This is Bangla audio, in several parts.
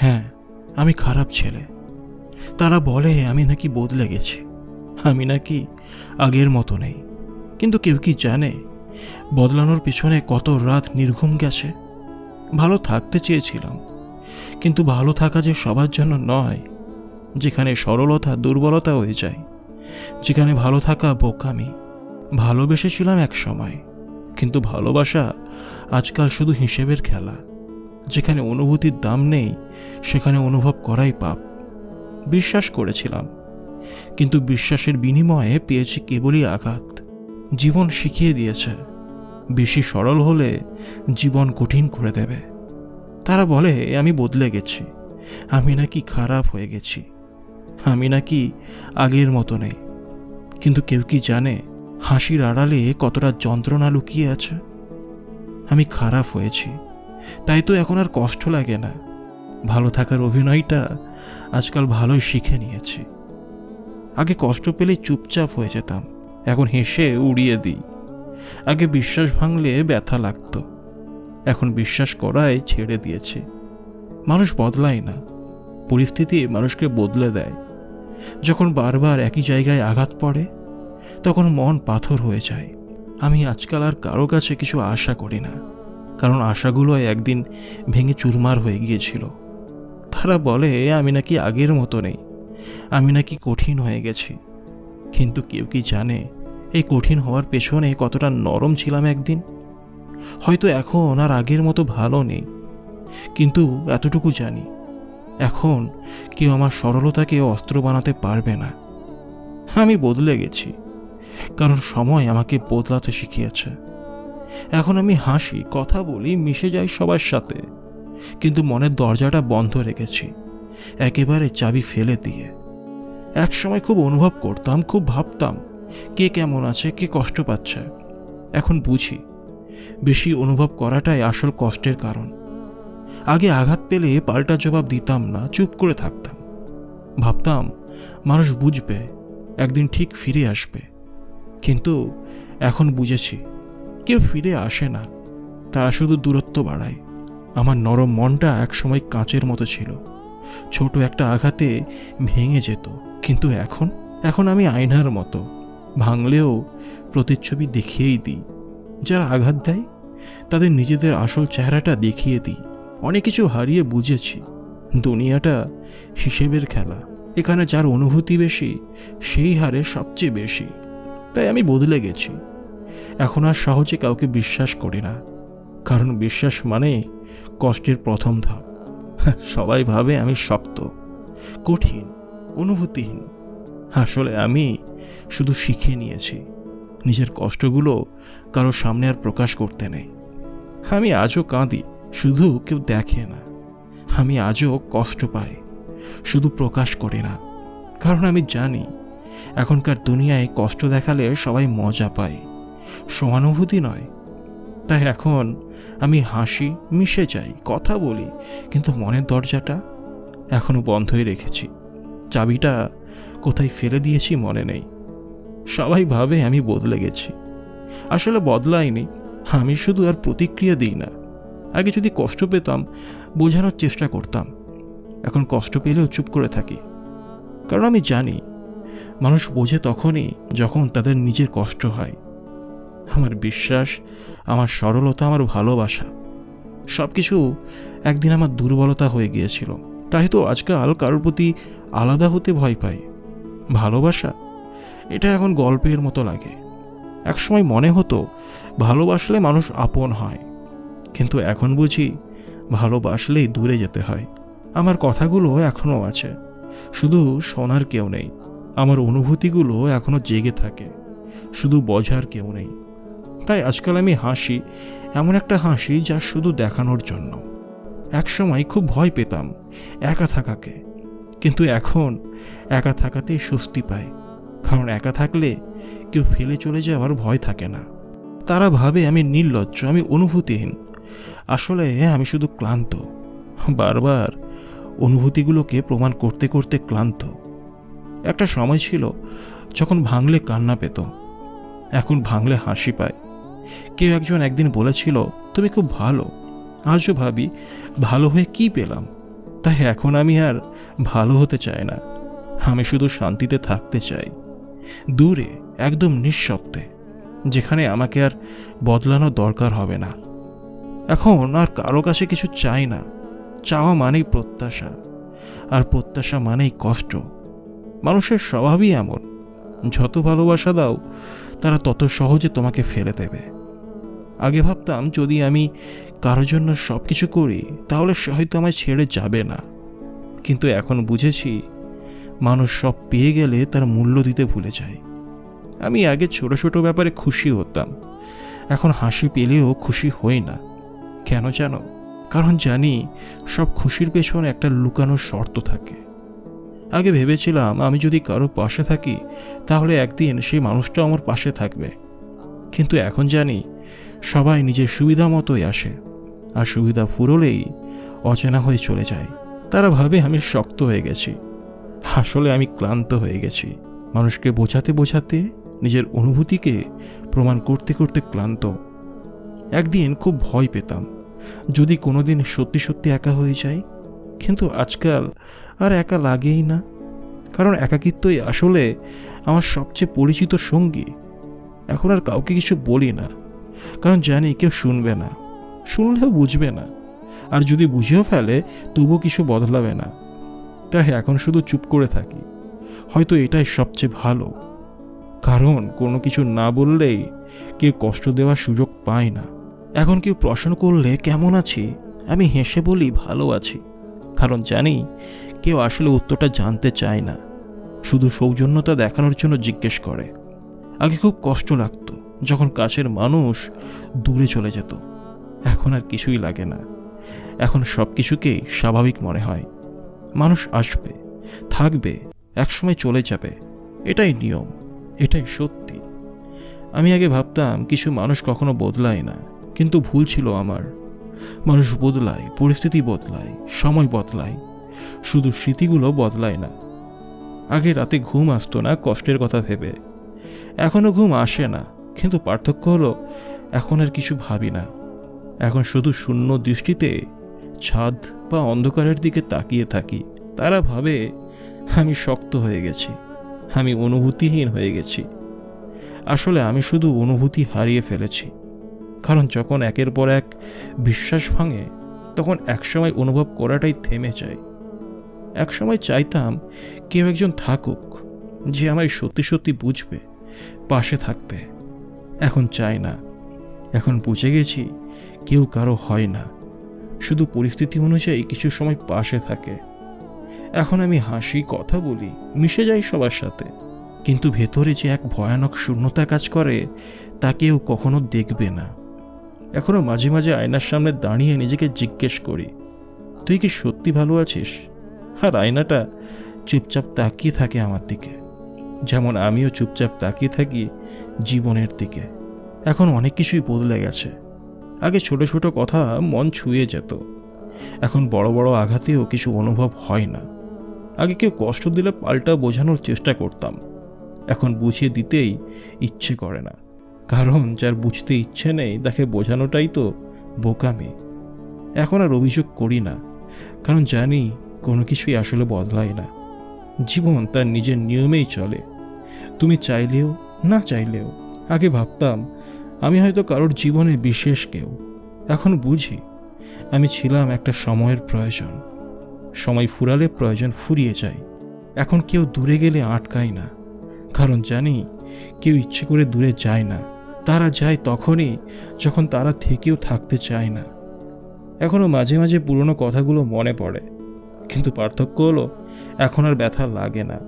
হ্যাঁ আমি খারাপ ছেলে। তারা বলে, আমি নাকি বদলে গেছি। আমি নাকি আগের মতো নেই। কিন্তু কেউ কি জানে, বদলানোর পিছনে কত রাত নির্ঘুম গেছে? ভালো থাকতে চেয়েছিলাম, কিন্তু ভালো থাকা যে সবার জন্য নয়, যেখানে সরলতা, দুর্বলতা হয়ে যায়, যেখানে ভালো থাকা বোকামি। ভালোবেসেছিলাম এক সময়, কিন্তু ভালোবাসা আজকাল শুধু হিসেবের খেলা। যেখানে অনুভূতির দাম নেই, সেখানে অনুভব করাই পাপ। বিশ্বাস করেছিলাম। কিন্তু বিশ্বাসের বিনিময়ে পেয়েছি কেবলই আঘাত। জীবন শিখিয়ে দিয়েছে। বেশি সরল হলে জীবন কঠিন করে দেবে। তারা বলে আমি বদলে গেছি। আমি নাকি খারাপ হয়ে গেছি। আমি নাকি আগের মতো নেই। কিন্তু কেউ কি জানে, হাসির আড়ালে কতটা যন্ত্রণা লুকিয়ে আছে? আমি খারাপ হয়েছি। তাই তো এখন আর কষ্ট লাগে না। ভালো থাকার অভিনয়টা আজকাল ভালোই শিখে নিয়েছি। আগে কষ্ট পেলেই চুপচাপ হয়ে যেতাম, এখন হেসে উড়িয়ে দিই। আগে বিশ্বাস ভাঙলে ব্যথা লাগতো, এখন বিশ্বাস করায় ছেড়ে দিয়েছে। মানুষ বদলায় না, পরিস্থিতি মানুষকে বদলে দেয়। যখন বারবার একই জায়গায় আঘাত পড়ে, তখন মন পাথর হয়ে যায়। আমি আজকাল আর কারও কাছে কিছু আশা করি না। কারণ আশাগুলো একদিন ভেঙে চুরমার হয়ে গিয়েছিল। তারা বলে আমি নাকি আগের মতো নেই। আমি নাকি কঠিন হয়ে গেছি। কিন্তু কেউ কি জানে, এই কঠিন হওয়ার পেছনে কতটা নরম ছিলাম একদিন? হয়তো এখন আর আগের মতো ভালো নেই। কিন্তু এতটুকু জানি, এখন কেউ আমার সরলতাকে অস্ত্র বানাতে পারবে না। আমি বদলে গেছি, কারণ সময় আমাকে বদলাতে শিখিয়েছে। এখন আমি হাসি, কথা বলি, মিশে যাই সবার সাথে। কিন্তু মনের দরজাটা বন্ধ রেখেছি। একেবারে চাবি ফেলে দিয়ে। এক সময় খুব অনুভব করতাম, খুব ভাবতাম, কে কেমন আছে, কে কষ্ট পাচ্ছে। এখন বুঝি, বেশি অনুভব করাটাই আসল কষ্টের কারণ। আগে আঘাত পেলে পাল্টা জবাব দিতাম না, চুপ করে থাকতাম। ভাবতাম, মানুষ বুঝবে, একদিন ঠিক ফিরে আসবে। কিন্তু এখন বুঝেছি কেউ ফিরে আসে না। তারা শুধু দূরত্ব বাড়ায়। আমার নরম মনটা একসময় কাঁচের মতো ছিল। ছোট একটা আঘাতে ভেঙে যেত। কিন্তু এখন? এখন আমি আয়নার মতো। ভাঙলেও প্রতিচ্ছবি দেখিয়েই দিই। যারা আঘাত দেয়, তাদের নিজেদের আসল চেহারাটা দেখিয়ে দিই। অনেক কিছু হারিয়ে বুঝেছি। দুনিয়াটা হিসেবের খেলা। এখানে যার অনুভূতি বেশি, সেই হারে সবচেয়ে বেশি। তাই আমি বদলে গেছি। এখন আর সহজে কাউকে বিশ্বাস করি না। কারণ বিশ্বাস মানে কষ্টের প্রথম ধাপ। সবাই ভাবে আমি শক্ত, কঠিন, অনুভূতিহীন। আসলে আমি শুধু শিখে নিয়েছি, নিজের কষ্টগুলো কারও সামনে আর প্রকাশ করতে নেই। আমি আজও কাঁদি, শুধু কেউ দেখে না। আমি আজও কষ্ট পাই, শুধু প্রকাশ করি না। কারণ আমি জানি, এখনকার দুনিয়ায় কষ্ট দেখালে সবাই মজা পায়। সহানুভূতি নয়। তাই এখন আমি হাসি, মিশে যাই, কথা বলি, কিন্তু মনের দরজাটা এখনও বন্ধই রেখেছি। চাবিটা কোথায় ফেলে দিয়েছি মনে নেই। সবাই ভাবে আমি বদলে গেছি। আসলে বদলাইনি। আমি শুধু আর প্রতিক্রিয়া দিই না। আগে যদি কষ্ট পেতাম, বোঝানোর চেষ্টা করতাম। এখন কষ্ট পেলেও চুপ করে থাকি। কারণ আমি জানি, মানুষ বোঝে তখনই যখন তাদের নিজের কষ্ট হয়। আমার বিশ্বাস, আমার সরলতা, আমার ভালোবাসা। সব কিছু একদিন আমার দুর্বলতা হয়ে গিয়েছিল। তাই তো আজকাল কারোর প্রতি আলাদা হতে ভয় পাই। ভালোবাসা, এটা এখন গল্পের মতো লাগে। একসময় মনে হতো, ভালোবাসলে মানুষ আপন হয়। কিন্তু এখন বুঝি, ভালোবাসলেই দূরে যেতে হয়। আমার কথাগুলো এখনও আছে। শুধু শোনার কেউ নেই। আমার অনুভূতিগুলো এখনও জেগে থাকে। শুধু বোঝার কেউ নেই। তাই আজকাল আমি হাসি, এমন একটা হাসি যা শুধু দেখানোর জন্য। একসময় খুব ভয় পেতাম একা থাকাকে। কিন্তু এখন একা থাকাতেই স্বস্তি পায় কারণ একা থাকলে কেউ ফেলে চলে যাওয়ার ভয় থাকে না। তারা ভাবে আমি নির্লজ্জ, আমি অনুভূতিহীন। আসলে আমি শুধু ক্লান্ত। বারবার অনুভূতিগুলোকে প্রমাণ করতে করতে ক্লান্ত। একটা সময় ছিল যখন ভাঙলে কান্না পেত। এখন ভাঙলে হাসি পায়। কেউ একজন একদিন বলেছিল, তুমি খুব ভালো। আজও ভাবি, ভালো হয়ে কি পেলাম? তাই এখন আমি আর ভালো হতে চাই না। আমি শুধু শান্তিতে থাকতে চাই। দূরে, একদম নিঃশব্দে, যেখানে আমাকে আর বদলানোর দরকার হবে না। এখন আর কারও কাছে কিছু চাই না। চাওয়া মানেই প্রত্যাশা, আর প্রত্যাশা মানেই কষ্ট। মানুষের স্বভাবই এমন। যত ভালোবাসা দাও তারা তত সহজে তোমাকে ফেলে দেবে। আগে ভাবতাম, যদি আমি কারোর জন্য সব কিছু করি, তাহলে সে হয়তো আমায় ছেড়ে যাবে না। কিন্তু এখন বুঝেছি, মানুষ সব পেয়ে গেলে তার মূল্য দিতে ভুলে যায়। আমি আগে ছোট ছোট ব্যাপারে খুশি হতাম, এখন হাসি পেলেও খুশি হই না। কেন জানো? কারণ জানি সব খুশির পেছনে একটা লুকানো শর্ত থাকে। আগে ভেবেছিলাম আমি যদি কারও পাশে থাকি, তাহলে একদিন সেই মানুষটা আমার পাশে থাকবে। কিন্তু এখন জানি, সবাই নিজের সুবিধা মতোই আসে। আর সুবিধা ফুরলেই অচেনা হয়ে চলে যায়। তারা ভাবে আমি শক্ত হয়ে গেছি। আসলে আমি ক্লান্ত হয়ে গেছি। মানুষকে বোঝাতে বোঝাতে নিজের অনুভূতিকে প্রমাণ করতে করতে ক্লান্ত। একদিন খুব ভয় পেতাম। যদি কোনোদিন সত্যি সত্যি একা হয়ে যায় কিন্তু আজকাল আর একা লাগেই না। কারণ একাকিত্বই আসলে আমার সবচেয়ে পরিচিত সঙ্গী। এখন আর কাউকে কিছু বলি না। কারণ জানি কেউ শুনবে না। শুনলেও বুঝবে না। আর যদি বুঝেও ফেলে, তবুও কিছু বদলাবে না। তাই এখন শুধু চুপ করে থাকি। হয়তো এটাই সবচেয়ে ভালো। কারণ কোনো কিছু না বললেই কেউ কষ্ট দেওয়ার সুযোগ পায় না। এখন কেউ প্রশ্ন করলে, কেমন আছি? আমি হেসে বলি, ভালো আছি। কারণ জানি কেউ আসলে উত্তরটা জানতে চায় না। শুধু সৌজন্যতা দেখানোর জন্য জিজ্ঞেস করে। আগে খুব কষ্ট লাগতো যখন কাছের মানুষ দূরে চলে যেত। এখন আর কিছুই লাগে না। এখন সব কিছুকেই স্বাভাবিক মনে হয়। মানুষ আসবে, থাকবে, একসময় চলে যাবে। এটাই নিয়ম, এটাই সত্যি। আমি আগে ভাবতাম কিছু মানুষ কখনো বদলায় না, কিন্তু ভুল ছিল আমার। মানুষ বদলায়, পরিস্থিতি বদলায়, সময় বদলায়। শুধু স্মৃতিগুলো বদলায় না। আগে রাতে ঘুম আসতো না কষ্টের কথা ভেবে। এখনও ঘুম আসে না, কিন্তু পার্থক্য হলো এখন আর কিছু ভাবি না। এখন শুধু শূন্য দৃষ্টিতে ছাদ বা অন্ধকারের দিকে তাকিয়ে থাকি। তারা ভাবে, আমি শক্ত হয়ে গেছি, আমি অনুভূতিহীন হয়ে গেছি। আসলে আমি শুধু অনুভূতি হারিয়ে ফেলেছি। কারণ যখন একের পর এক বিশ্বাস ভাঙে, তখন একসময় অনুভব করাটাই থেমে যায়। একসময় চাইতাম কেউ একজন থাকুক যে আমায় সত্যি সত্যি বুঝবে, পাশে থাকবে। এখন চাই না। এখন বুঝে গেছি কেউ কারও হয় না। শুধু পরিস্থিতি অনুযায়ী কিছু সময় পাশে থাকে। এখন আমি হাসি, কথা বলি, মিশে যাই সবার সাথে। কিন্তু ভেতরে যে এক ভয়ানক শূন্যতা কাজ করে, তা কেউ কখনো দেখবে না। এখনও মাঝে মাঝে আয়নার সামনে দাঁড়িয়ে নিজেকে জিজ্ঞেস করি, তুই কি সত্যি ভালো আছিস? আর আয়নাটা চুপচাপ তাকিয়ে থাকে আমার দিকে। যেমন আমিও চুপচাপ তাকিয়ে থাকি জীবনের দিকে। এখন অনেক কিছুই বদলে গেছে। আগে ছোট ছোট কথা মন ছুঁয়ে যেত। এখন বড় বড় আঘাতেও কিছু অনুভব হয় না। আগে কেউ কষ্ট দিলে পাল্টা বোঝানোর চেষ্টা করতাম। এখন বুঝিয়ে দিতেই ইচ্ছে করে না। কারণ যার বুঝতে ইচ্ছে নেই তাকে বোঝানোটাই তো বোকামি। এখন আর অভিযোগ করি না, কারণ জানি কোনো কিছুই আসলে বদলায় না। জীবন তার নিজের নিয়মেই চলে। তুমি চাইলেও না চাইলেও, আগে ভাবতাম আমি হয়তো কারোর জীবনে বিশেষ কেউ। এখন বুঝি আমি ছিলাম একটা সময়ের প্রয়োজন। সময় ফুরালে প্রয়োজন ফুরিয়ে যায়। এখন কেউ দূরে গেলে আটকায় না, কারণ জানি কেউ ইচ্ছে করে দূরে যায় না। তারা যায় তখনই যখন তারা থেকেও থাকতে চায় না। এখনও মাঝে মাঝে পুরনো কথাগুলো মনে পড়ে, কিন্তু পার্থক্য হলো এখন আর ব্যথা লাগে না,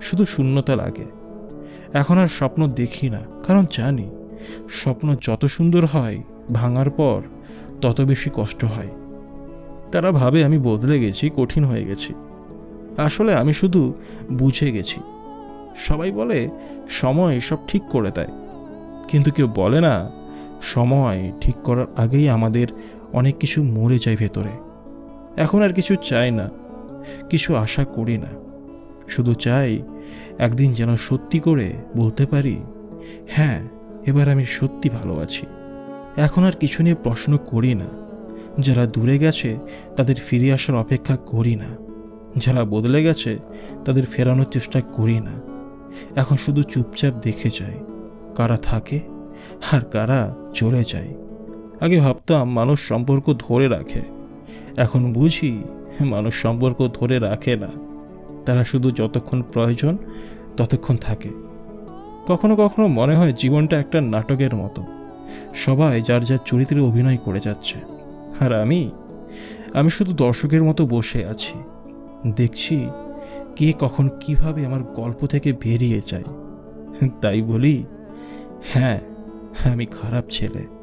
শুধু শূন্যতা লাগে। এখন আর স্বপ্ন দেখি না, কারণ জানি স্বপ্ন যত সুন্দর হয় ভাঙার পর তত বেশি কষ্ট হয়। তারা ভাবে আমি বদলে গেছি, কঠিন হয়ে গেছি। আসলে আমি শুধু বুঝে গেছি। সবাই বলে, সময় সব ঠিক করে দেয়। কিন্তু কেউ বলে না, সময় ঠিক করার আগেই আমাদের অনেক কিছু মরে যায় ভেতরে। এখন আর কিছু চাই না, কিছু আশা করি না। শুধু চাই একদিন যেন সত্যি করে বলতে পারি হ্যাঁ এবার আমি সত্যি ভালো আছি। এখন আর কিছু নিয়ে প্রশ্ন করি না। যারা দূরে গেছে, তাদের ফিরে আসার অপেক্ষা করি না। যারা বদলে গেছে, তাদের ফেরানোর চেষ্টা করি না। এখন শুধু চুপচাপ দেখে যাই। কারা থাকে আর কারা চলে যায়। আগে ভাবতাম মানুষ সম্পর্ক ধরে রাখে। এখন বুঝি মানুষ সম্পর্ক ধরে রাখে না। তারা শুধু যতক্ষণ প্রয়োজন ততক্ষণ থাকে। কখনো কখনো মনে হয় জীবনটা একটা নাটকের মতো। সবাই যার যার চরিত্রে অভিনয় করে যাচ্ছে। আর আমি আমি শুধু দর্শকের মতো বসে আছি। দেখছি কে কখন কীভাবে আমার গল্প থেকে বেরিয়ে যায়। তাই বলি হ্যাঁ আমি খারাপ ছেলে।